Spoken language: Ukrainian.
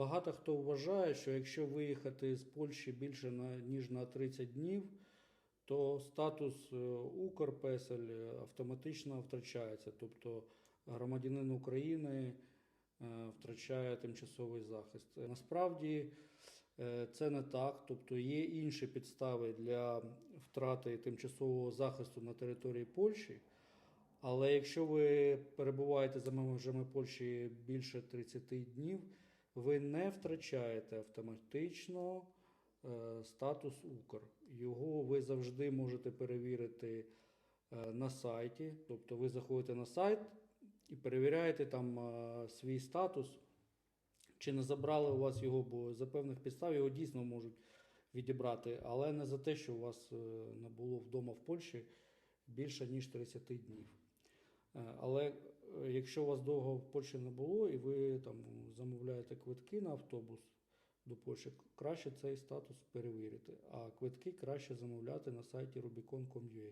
Багато хто вважає, що якщо виїхати з Польщі більше на, ніж на 30 днів, то статус е, Укрпесель автоматично втрачається. Тобто громадянин України е, втрачає тимчасовий захист. Насправді е, це не так. Тобто є інші підстави для втрати тимчасового захисту на території Польщі. Але якщо ви перебуваєте за межами Польщі більше 30 днів, ви не втрачаєте автоматично е, статус Укр. Його ви завжди можете перевірити е, на сайті. Тобто ви заходите на сайт і перевіряєте там е, свій статус, чи не забрали у вас його, бо за певних підстав його дійсно можуть відібрати, але не за те, що у вас не було вдома в Польщі більше ніж 30 днів. Але якщо у вас довго в Польщі не було і ви там замовляєте квитки на автобус до Польщі, краще цей статус перевірити. А квитки краще замовляти на сайті rubicon.com.ua.